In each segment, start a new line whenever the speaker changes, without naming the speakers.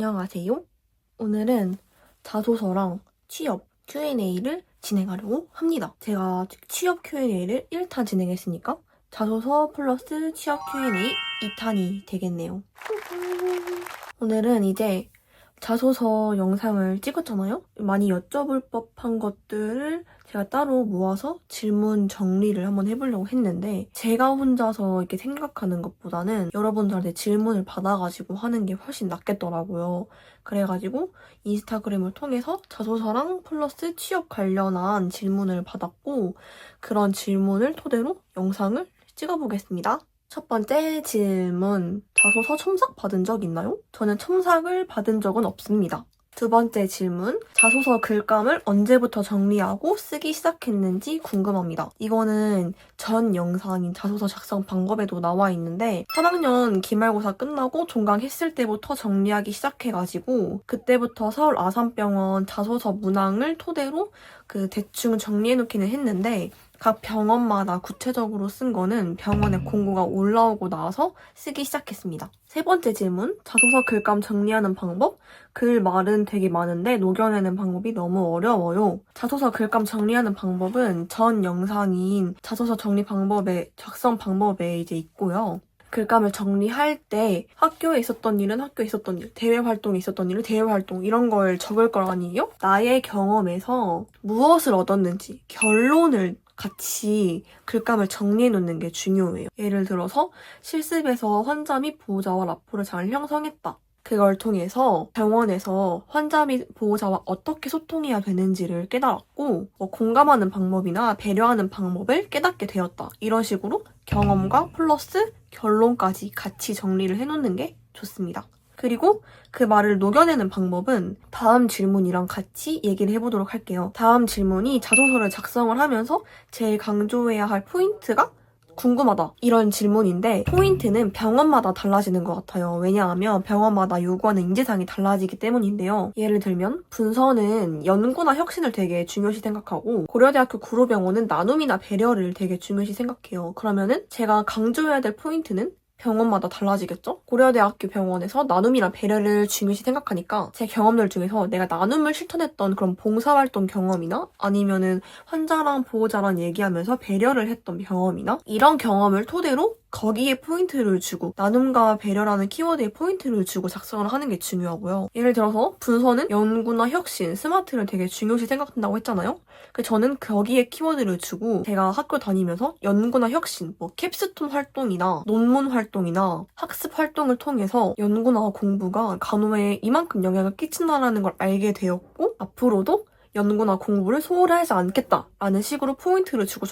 안녕하세요. 오늘은 자소서랑 취업 Q&A를 진행하려고 합니다. 제가 취업 Q&A를 1탄 진행했으니까 자소서 플러스 취업 Q&A 2탄이 되겠네요. 오늘은 이제 자소서 영상을 찍었잖아요? 많이 여쭤볼 법한 것들을 제가 따로 모아서 질문 정리를 한번 해보려고 했는데 제가 혼자서 이렇게 생각하는 것보다는 여러분들한테 질문을 받아가지고 하는 게 훨씬 낫겠더라고요. 그래가지고 인스타그램을 통해서 자소서랑 플러스 취업 관련한 질문을 받았고 그런 질문을 토대로 영상을 찍어보겠습니다. 첫 번째 질문. 자소서 첨삭 받은 적 있나요? 저는 첨삭을 받은 적은 없습니다. 두 번째 질문. 자소서 글감을 언제부터 정리하고 쓰기 시작했는지 궁금합니다. 이거는 전 영상인 자소서 작성 방법에도 나와 있는데 3학년 기말고사 끝나고 종강했을 때부터 정리하기 시작해가지고 그때부터 서울 아산병원 자소서 문항을 토대로 그 대충 정리해놓기는 했는데 각 병원마다 구체적으로 쓴 거는 병원에 공고가 올라오고 나서 쓰기 시작했습니다. 세 번째 질문. 자소서 글감 정리하는 방법? 글 말은 되게 많은데 녹여내는 방법이 너무 어려워요. 자소서 글감 정리하는 방법은 전 영상인 자소서 정리 방법에, 작성 방법에 이제 있고요. 글감을 정리할 때 학교에 있었던 일은 학교에 있었던 일, 대외 활동에 있었던 일은 대외 활동 이런 걸 적을 거 아니에요? 나의 경험에서 무엇을 얻었는지 결론을 같이 글감을 정리해 놓는 게 중요해요. 예를 들어서 실습에서 환자 및 보호자와 라포를 잘 형성했다. 그걸 통해서 병원에서 환자 및 보호자와 어떻게 소통해야 되는지를 깨달았고 뭐 공감하는 방법이나 배려하는 방법을 깨닫게 되었다. 이런 식으로 경험과 플러스 결론까지 같이 정리를 해놓는 게 좋습니다. 그리고 그 말을 녹여내는 방법은 다음 질문이랑 같이 얘기를 해보도록 할게요. 다음 질문이 자소서를 작성을 하면서 제일 강조해야 할 포인트가 궁금하다. 이런 질문인데 포인트는 병원마다 달라지는 것 같아요. 왜냐하면 병원마다 요구하는 인재상이 달라지기 때문인데요. 예를 들면 분서는 연구나 혁신을 되게 중요시 생각하고 고려대학교 구로병원은 나눔이나 배려를 되게 중요시 생각해요. 그러면은 제가 강조해야 될 포인트는 병원마다 달라지겠죠? 고려대학교 병원에서 나눔이나 배려를 중요시 생각하니까 제 경험들 중에서 내가 나눔을 실천했던 그런 봉사활동 경험이나 아니면은 환자랑 보호자랑 얘기하면서 배려를 했던 경험이나 이런 경험을 토대로 거기에 포인트를 주고 나눔과 배려라는 키워드에 포인트를 주고 작성을 하는 게 중요하고요. 예를 들어서 분서는 연구나 혁신, 스마트를 되게 중요시 생각한다고 했잖아요. 그 저는 거기에 키워드를 주고 제가 학교 다니면서 연구나 혁신, 뭐 캡스톤 활동이나 논문 활동이나 학습 활동을 통해서 연구나 공부가 간호에 이만큼 영향을 끼친다라는 걸 알게 되었고 앞으로도 연구나 공부를 소홀히 하지 않겠다라는 식으로 포인트를 주고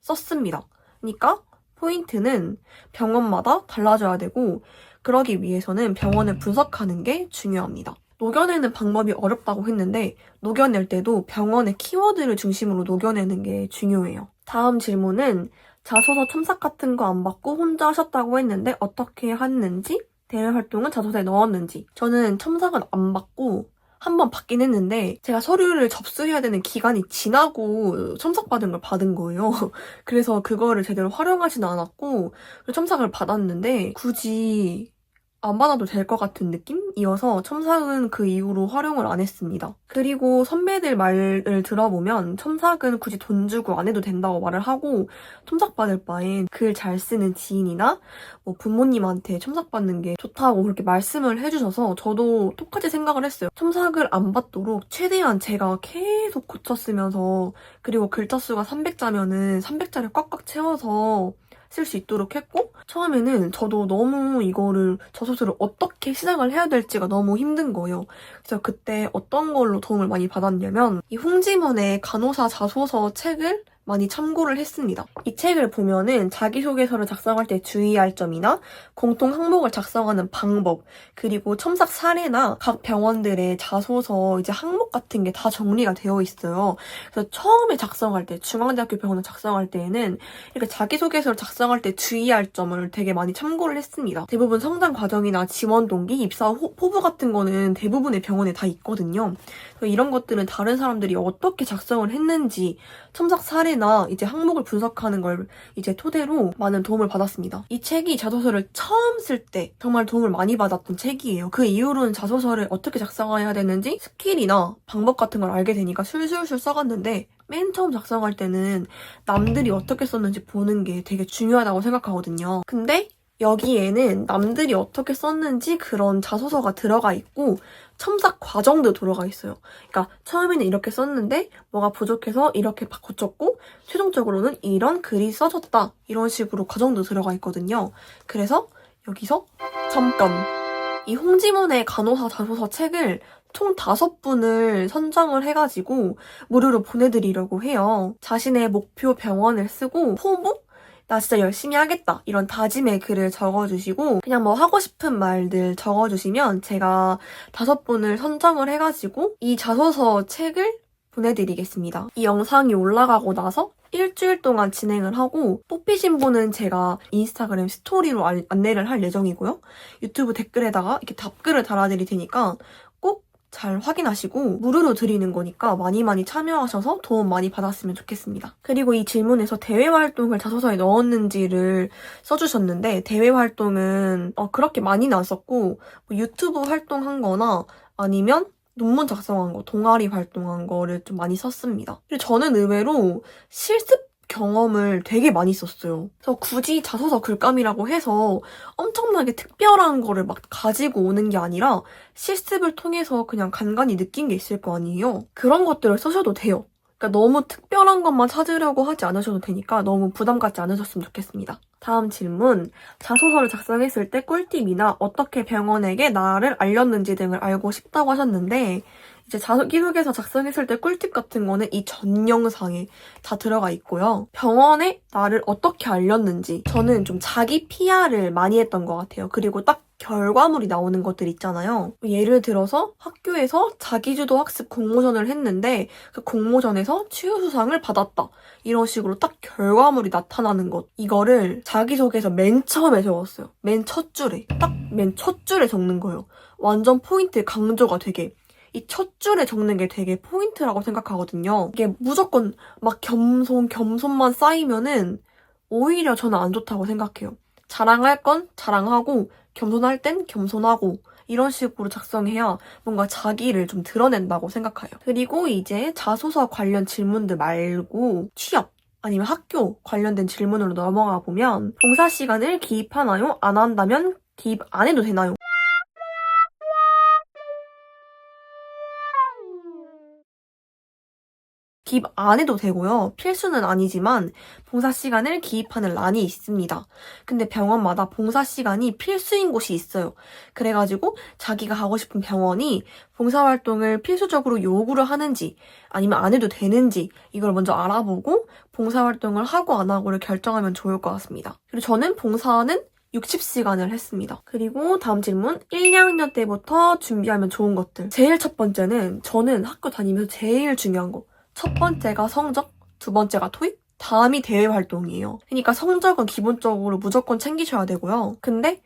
썼습니다. 그러니까 포인트는 병원마다 달라져야 되고 그러기 위해서는 병원을 분석하는 게 중요합니다. 녹여내는 방법이 어렵다고 했는데 녹여낼 때도 병원의 키워드를 중심으로 녹여내는 게 중요해요. 다음 질문은 자소서 첨삭 같은 거 안 받고 혼자 하셨다고 했는데 어떻게 했는지 대외 활동은 자소서에 넣었는지 저는 첨삭은 안 받고 한 번 받긴 했는데 제가 서류를 접수해야 되는 기간이 지나고 첨삭받은 걸 받은 거예요. 그래서 그거를 제대로 활용하지는 않았고 첨삭을 받았는데 굳이 안 받아도 될 것 같은 느낌 이어서 첨삭은 그 이후로 활용을 안 했습니다. 그리고 선배들 말을 들어보면 첨삭은 굳이 돈 주고 안 해도 된다고 말을 하고 첨삭 받을 바엔 글 잘 쓰는 지인이나 뭐 부모님한테 첨삭 받는 게 좋다고 그렇게 말씀을 해주셔서 저도 똑같이 생각을 했어요. 첨삭을 안 받도록 최대한 제가 계속 고쳤으면서 그리고 글자 수가 300자면은 300자를 꽉꽉 채워서 쓸 수 있도록 했고 처음에는 저도 너무 이거를 저소설을 어떻게 시작을 해야 될지가 너무 힘든 거예요. 그래서 그때 어떤 걸로 도움을 많이 받았냐면 이 홍지문의 간호사 자소서 책을 많이 참고를 했습니다. 이 책을 보면은 자기소개서를 작성할 때 주의할 점이나 공통 항목을 작성하는 방법, 그리고 첨삭 사례나 각 병원들의 자소서 이제 항목 같은 게 다 정리가 되어 있어요. 그래서 처음에 작성할 때, 중앙대학교 병원을 작성할 때에는 이렇게 자기소개서를 작성할 때 주의할 점을 되게 많이 참고를 했습니다. 대부분 성장 과정이나 지원 동기, 입사 호, 포부 같은 거는 대부분의 병원에 다 있거든요. 이런 것들은 다른 사람들이 어떻게 작성을 했는지 첨삭 사례 사례나 이제 항목을 분석하는 걸 이제 토대로 많은 도움을 받았습니다. 이 책이 자소서를 처음 쓸 때 정말 도움을 많이 받았던 책이에요. 그 이후로는 자소서를 어떻게 작성해야 되는지 스킬이나 방법 같은 걸 알게 되니까 술술술 써갔는데 맨 처음 작성할 때는 남들이 어떻게 썼는지 보는 게 되게 중요하다고 생각하거든요. 근데 여기에는 남들이 어떻게 썼는지 그런 자소서가 들어가 있고 첨삭 과정도 들어가 있어요. 그러니까 처음에는 이렇게 썼는데 뭐가 부족해서 이렇게 바- 고쳤고 최종적으로는 이런 글이 써졌다. 이런 식으로 과정도 들어가 있거든요. 그래서 여기서 잠깐 이 홍지문의 간호사 자소서 책을 총 다섯 분을 선정을 해가지고 무료로 보내드리려고 해요. 자신의 목표 병원을 쓰고 포부? 나 진짜 열심히 하겠다. 이런 다짐의 글을 적어주시고, 그냥 뭐 하고 싶은 말들 적어주시면 제가 다섯 분을 선정을 해가지고 이 자소서 책을 보내드리겠습니다. 이 영상이 올라가고 나서 일주일 동안 진행을 하고 뽑히신 분은 제가 인스타그램 스토리로 알- 안내를 할 예정이고요. 유튜브 댓글에다가 이렇게 답글을 달아드릴 테니까 꼭 잘 확인하시고 무료로 드리는 거니까 많이 많이 참여하셔서 도움 많이 받았으면 좋겠습니다. 그리고 이 질문에서 대외 활동을 자소서에 넣었는지를 써주셨는데 대외 활동은 어, 그렇게 많이 나왔었고 뭐 유튜브 활동한 거나 아니면 논문 작성한 거, 동아리 활동한 거를 좀 많이 썼습니다. 그리고 저는 의외로 실습 경험을 되게 많이 썼어요. 그래서 굳이 자소서 글감이라고 해서 엄청나게 특별한 거를 막 가지고 오는 게 아니라 실습을 통해서 그냥 간간히 느낀 게 있을 거 아니에요. 그런 것들을 쓰셔도 돼요. 그러니까 너무 특별한 것만 찾으려고 하지 않으셔도 되니까 너무 부담 갖지 않으셨으면 좋겠습니다. 다음 질문. 자소서를 작성했을 때 꿀팁이나 어떻게 병원에게 나를 알렸는지 등을 알고 싶다고 하셨는데 이 제 자기소개서 작성했을 때 꿀팁 같은 거는 이 전 영상에 다 들어가 있고요. 병원에 나를 어떻게 알렸는지 저는 좀 자기 PR을 많이 했던 것 같아요. 그리고 딱 결과물이 나오는 것들 있잖아요. 예를 들어서 학교에서 자기주도 학습 공모전을 했는데 그 공모전에서 치유수상을 받았다. 이런 식으로 딱 결과물이 나타나는 것. 이거를 자기소개서 맨 처음에 적었어요. 맨 첫 줄에. 딱 맨 첫 줄에 적는 거예요. 완전 포인트 강조가 되게. 이 첫 줄에 적는 게 되게 포인트라고 생각하거든요. 이게 무조건 막 겸손, 겸손만 쌓이면은 오히려 저는 안 좋다고 생각해요. 자랑할 건 자랑하고, 겸손할 땐 겸손하고, 이런 식으로 작성해야 뭔가 자기를 좀 드러낸다고 생각해요. 그리고 이제 자소서 관련 질문들 말고 취업, 아니면 학교 관련된 질문으로 넘어가 보면 봉사 시간을 기입하나요? 안 한다면 기입 안 해도 되나요? 기입 안 해도 되고요. 필수는 아니지만 봉사 시간을 기입하는 란이 있습니다. 근데 병원마다 봉사 시간이 필수인 곳이 있어요. 그래가지고 자기가 가고 싶은 병원이 봉사활동을 필수적으로 요구를 하는지 아니면 안 해도 되는지 이걸 먼저 알아보고 봉사활동을 하고 안 하고를 결정하면 좋을 것 같습니다. 그리고 저는 봉사는 60시간을 했습니다. 그리고 다음 질문. 1, 2학년 때부터 준비하면 좋은 것들. 제일 첫 번째는 저는 학교 다니면서 제일 중요한 거. 첫 번째가 성적, 두 번째가 토익, 다음이 대외 활동이에요. 그러니까 성적은 기본적으로 무조건 챙기셔야 되고요. 근데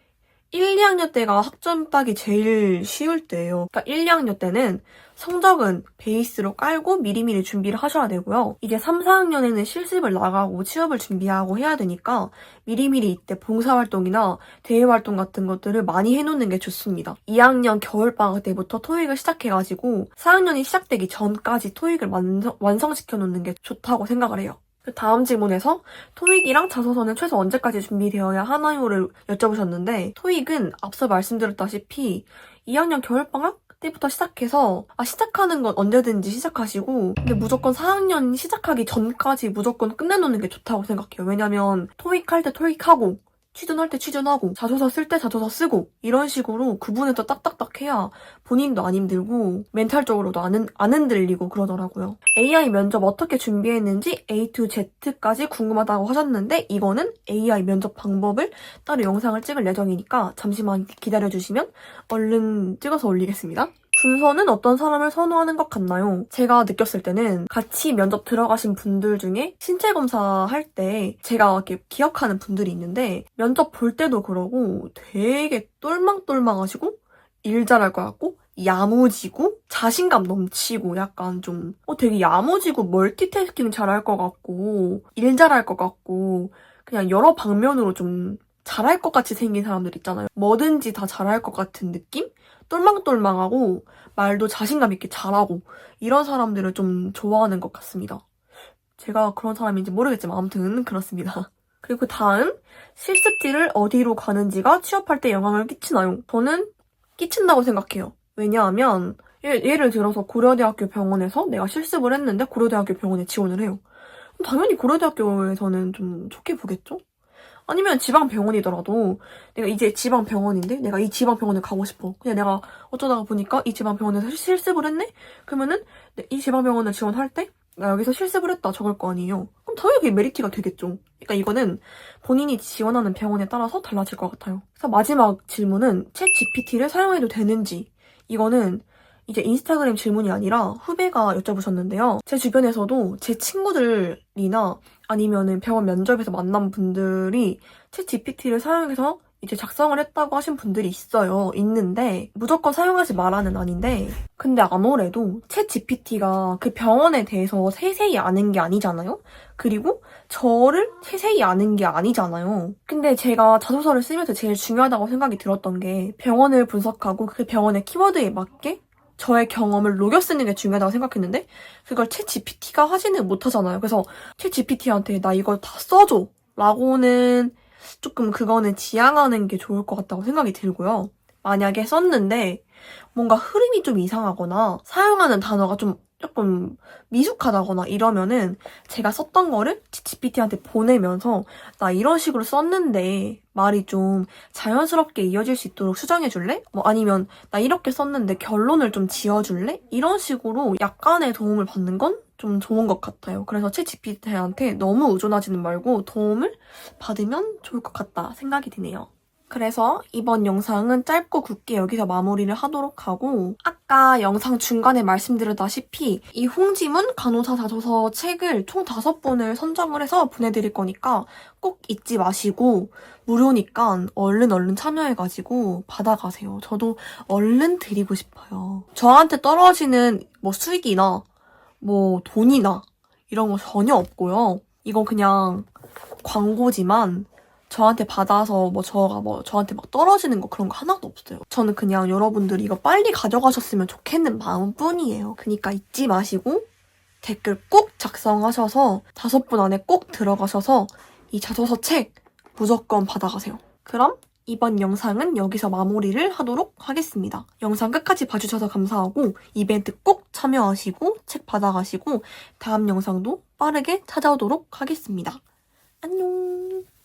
1, 2학년 때가 학점 따기 제일 쉬울 때예요. 그러니까 1, 2학년 때는 성적은 베이스로 깔고 미리미리 준비를 하셔야 되고요. 이제 3, 4학년에는 실습을 나가고 취업을 준비하고 해야 되니까 미리미리 이때 봉사활동이나 대외활동 같은 것들을 많이 해놓는 게 좋습니다. 2학년 겨울방학 때부터 토익을 시작해가지고 4학년이 시작되기 전까지 토익을 완성, 완성시켜 놓는 게 좋다고 생각을 해요. 그 다음 질문에서 토익이랑 자소서는 최소 언제까지 준비되어야 하나요를 여쭤보셨는데 토익은 앞서 말씀드렸다시피 2학년 겨울방학 때부터 시작해서 아 시작하는 건 언제든지 시작하시고 근데 무조건 4학년 시작하기 전까지 무조건 끝내놓는 게 좋다고 생각해요. 왜냐면 토익 할 때 토익하고 취준할 때 취준하고 자소서 쓸 때 자소서 쓰고 이런 식으로 구분해서 딱딱딱 해야 본인도 안 힘들고 멘탈적으로도 안, 흔- 안 흔들리고 그러더라고요. AI 면접 어떻게 준비했는지 A to Z까지 궁금하다고 하셨는데 이거는 AI 면접 방법을 따로 영상을 찍을 예정이니까 잠시만 기다려주시면 얼른 찍어서 올리겠습니다. 준서는 어떤 사람을 선호하는 것 같나요? 제가 느꼈을 때는 같이 면접 들어가신 분들 중에 신체 검사 할 때 제가 이렇게 기억하는 분들이 있는데 면접 볼 때도 그러고 되게 똘망똘망하시고 일 잘할 것 같고 야무지고 자신감 넘치고 약간 좀, 어, 되게 야무지고 멀티태스킹 잘할 것 같고, 일 잘할 것 같고, 그냥 여러 방면으로 좀 잘할 것 같이 생긴 사람들 있잖아요. 뭐든지 다 잘할 것 같은 느낌? 똘망똘망하고, 말도 자신감 있게 잘하고, 이런 사람들을 좀 좋아하는 것 같습니다. 제가 그런 사람인지 모르겠지만 아무튼 그렇습니다. 그리고 다음 실습지를 어디로 가는지가 취업할 때 영향을 끼치나요? 저는 끼친다고 생각해요. 왜냐하면 예, 예를 들어서 고려대학교 병원에서 내가 실습을 했는데 고려대학교 병원에 지원을 해요. 당연히 고려대학교에서는 좀 좋게 보겠죠? 아니면 지방 병원이더라도 내가 이제 지방 병원인데 내가 이 지방 병원에 가고 싶어. 그냥 내가 어쩌다가 보니까 이 지방 병원에서 실- 실습을 했네? 그러면은 네, 이 지방 병원을 지원할 때 나 여기서 실습을 했다 적을 거 아니에요. 그럼 당연히 메리트가 되겠죠. 그러니까 이거는 본인이 지원하는 병원에 따라서 달라질 것 같아요. 그래서 마지막 질문은 챗 GPT를 사용해도 되는지 이거는 이제 인스타그램 질문이 아니라 후배가 여쭤보셨는데요. 제 주변에서도 제 친구들이나 아니면은 병원 면접에서 만난 분들이 챗 GPT를 사용해서 이제 작성을 했다고 하신 분들이 있어요. 있는데 무조건 사용하지 말라는 아닌데 근데 아무래도 챗 GPT가 그 병원에 대해서 세세히 아는 게 아니잖아요. 그리고 저를 세세히 아는 게 아니잖아요. 근데 제가 자소서를 쓰면서 제일 중요하다고 생각이 들었던 게 병원을 분석하고 그 병원의 키워드에 맞게 저의 경험을 녹여 쓰는 게 중요하다고 생각했는데 그걸 챗 GPT가 하지는 못하잖아요. 그래서 챗 GPT한테 나 이걸 다 써줘 라고는 조금 그거는 지양하는 게 좋을 것 같다고 생각이 들고요. 만약에 썼는데 뭔가 흐름이 좀 이상하거나 사용하는 단어가 좀 조금 미숙하다거나 이러면은 제가 썼던 거를 GPT한테 보내면서 나 이런 식으로 썼는데 말이 좀 자연스럽게 이어질 수 있도록 수정해 줄래? 뭐 아니면 나 이렇게 썼는데 결론을 좀 지어 줄래? 이런 식으로 약간의 도움을 받는 건 좀 좋은 것 같아요. 그래서 채 GPT한테 너무 의존하지는 말고 도움을 받으면 좋을 것 같다 생각이 드네요. 그래서 이번 영상은 짧고 굵게 여기서 마무리를 하도록 하고 아까 영상 중간에 말씀드렸다시피 이 홍지문 간호사 자소서 책을 총 5권을 선정을 해서 보내드릴 거니까 꼭 잊지 마시고 무료니까 얼른 얼른 참여해가지고 받아가세요. 저도 얼른 드리고 싶어요. 저한테 떨어지는 뭐 수익이나 뭐 돈이나 이런 거 전혀 없고요. 이건 그냥 광고지만 저한테 받아서 뭐 저가 뭐 저한테 막 떨어지는 거 그런 거 하나도 없어요. 저는 그냥 여러분들이 이거 빨리 가져가셨으면 좋겠는 마음뿐이에요. 그러니까 잊지 마시고 댓글 꼭 작성하셔서 다섯 분 안에 꼭 들어가셔서 이 자소서 책 무조건 받아가세요. 그럼 이번 영상은 여기서 마무리를 하도록 하겠습니다. 영상 끝까지 봐주셔서 감사하고 이벤트 꼭 참여하시고 책 받아가시고 다음 영상도 빠르게 찾아오도록 하겠습니다. 안녕!